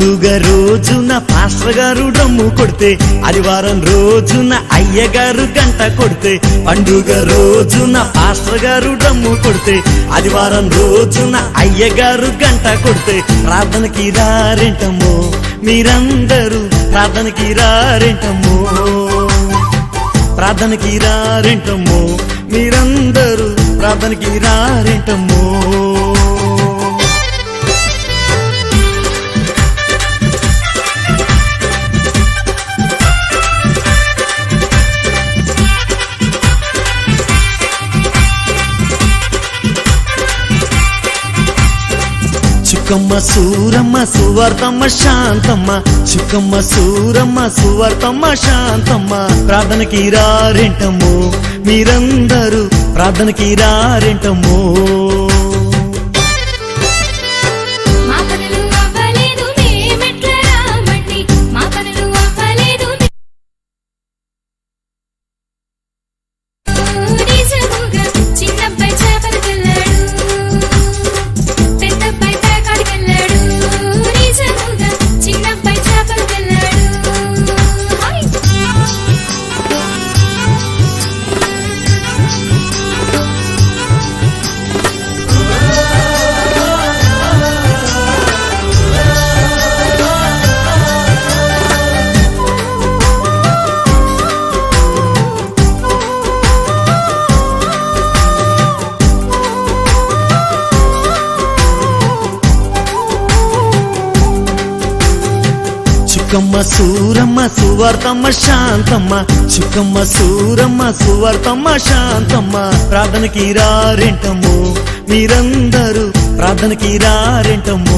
పండుగ రోజున పాస్టర్ గారు డమ్ము కొడితే ఆదివారం రోజున అయ్యగారు గంట కొడితే పండుగ రోజున పాస్టర్ గారు డమ్ము కొడితే ఆదివారం రోజున అయ్యగారు గంట కొడితే ప్రార్థనకి రారేంటమ్మో మీరందరూ ప్రార్థనకి రారేంటమ్మో ప్రార్థనకి రారేంటమ్మో మీరందరూ ప్రార్థనకి రారేంటమ్మో. సుఖమ్మ సూరమ్మ సువర్తమ్మ శాంతమ్మ. సుఖమ్మ సూరమ్మ సువర్తమ్మ శాంతమ్మ. ప్రార్థనకి రారెంటమ్మో మీరందరూ ప్రార్థనకి రారెంటమ్మో. సుఖమ్మ సూరమ్మ సువర్తమ్మ శాంతమ్మ. సుఖమ్మ సూరమ్మ సువర్తమ్మ శాంతమ్మ. ప్రార్థనకి రారెంటము మీరందరూ ప్రార్థనకి రారెంటము.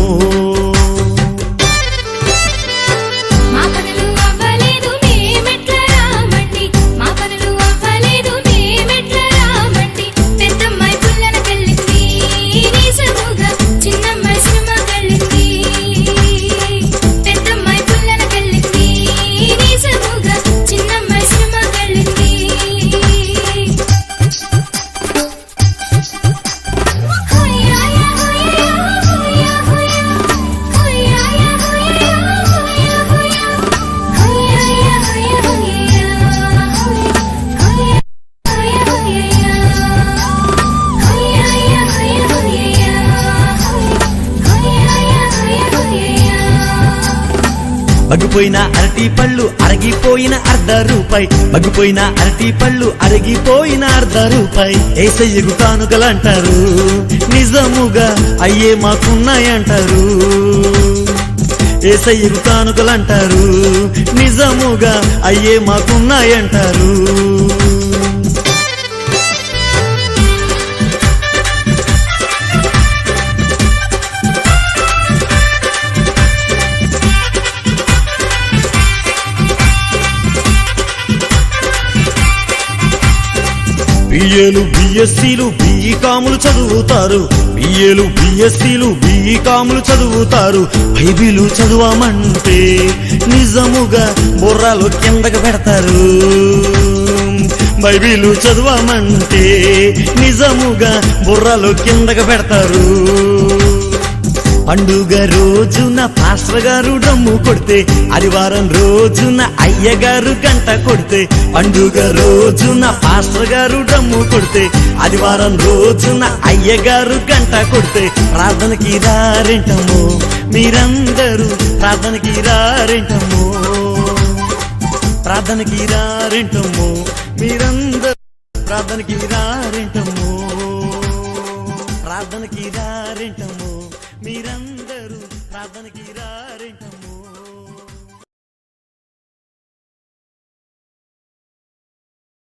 మగ్గిపోయిన అరటి పళ్ళు అరగిపోయిన అర్ధ రూపాయి. మగ్గిపోయిన అరటి పళ్ళు అరగిపోయిన అర్ధ రూపాయి. ఏసయ్యకు కానుకలంటారు నిజముగా అయ్యే మాకున్నాయంటారు ఏసయ్యకు కానుకలంటారు నిజముగా అయ్యే మాకున్నాయంటారు బిఏలు బిఎస్సీలు బీకాములు చదువుతారు. బిఏలు బిఎస్సీలు బీకాములు చదువుతారు. బైబిలు చదవమంటే నిజముగా బుర్రాలు కిందకు పెడతారు. బైబిలు చదవమంటే నిజముగా బుర్రాలు కిందకు పెడతారు. పండుగ రోజున పాస్టర్ గారు డమ్ము కొడితే ఆదివారం రోజున అయ్యగారు గంట కొడితే పండుగ రోజున పాస్టర్ గారు డమ్ము కొడితే ఆదివారం రోజున అయ్యగారు గంట కొడితే ప్రార్థనకి రారేంటమ్మో మీరందరూ ప్రార్థనకి రారేంటమ్మో. ప్రార్థనకి రారేంటమ్మో మీరందరూ ప్రార్థనకి రారేంటమ్మో. ప్రార్థనకి రారేంటమ్మో. మీరందరూ ప్రార్థనకి రారేంటమ్మో.